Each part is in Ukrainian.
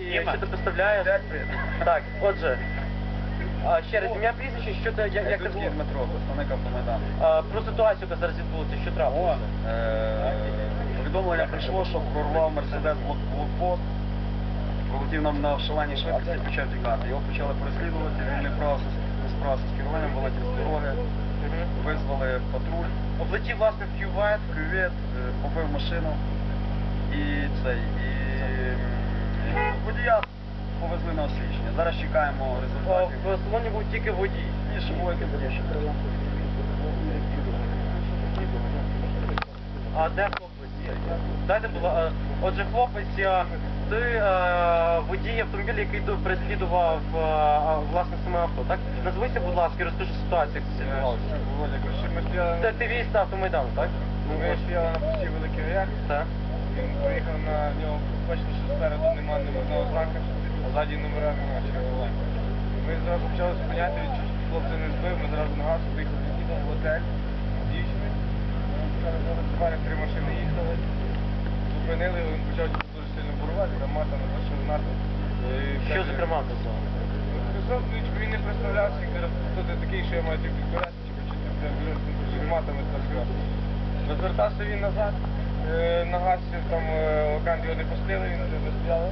І що ти представляєш? Так, отже. А, ще раз, ім'я прізвище, що ти, як, як ти Дудський Дмитро, представник автомайдану. а, про ситуацію, яка зараз відбулася, що трапилося? Е, Повідомлення прийшло, що прорвав Мерседес блок- блокпост, пролетів нам на шаленій швидкості, почав тікати. Його почали переслідувати, він не вправився, з- не справився з керуванням, вилетів з дороги, визвали патруль, Облетів власне в кювет. кювет, е, побив машину і цей, і м, водія повезли на освічення. Зараз чекаємо результатів. В салоні був тільки водій. І шивої кабінет. А де хлопець? Дайте, будь ласка. Отже, хлопець, ти водій автомобіля, який переслідував а, власне саме авто, так? Назвися, будь ласка, розкажи ситуацію, як це відбувалося. Ти активіст автомайдану, так? ми стояли на великий рояль, Він приїхав на нього, бачили, що спереду немає номерного знака, а ззаді номера немає. чого. Ми зразу почали спиняти, хлопця не збив, ми зразу на газ поїхали в готель, з дівчиною. Зараз три машини їхали, зупинили, він почав дуже сильно бурувати, там мата на те, що знати. Що зокрема казав? Він не представлявся, каже, хто ти такий, що я маю тільки відбирати, типу, чи ти бля, бля, з матами та все. Розвертався він назад, на гасі, там е, локант його не пустили, він не стояли.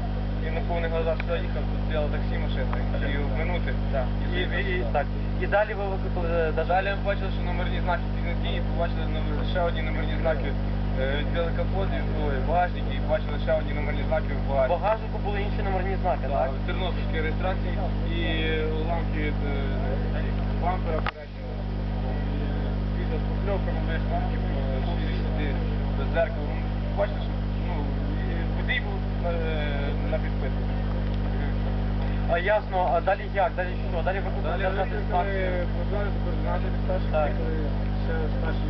І на повних глазах сюди їхав, тут стояла таксі машина, і минути. Так. І, і, і, так. І далі ви викликали е, Далі ми бачили, що номерні знаки ці не дії, побачили номер- ще одні номерні знаки, е, відкрили капот, і, ой, багажник, і бачили ще одні номерні знаки в В багажнику. багажнику були інші номерні знаки, Так, так? тернопільські реєстрації і уламки від е, бампера переднього. Після з покльовками без ламки, світи без зеркала. Ну, Бачите, що ну, водій був на, на підпитку. А ясно, а далі як? Далі що? Далі викликали Далі державну викликали, інспекцію? позвали до координаторів старших, Так. приїхали ще старші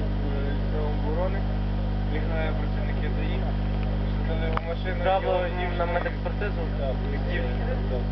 оборони, приїхали працівники ДАІ, сидили в машину. Треба їм на медекспертизу? Так, так.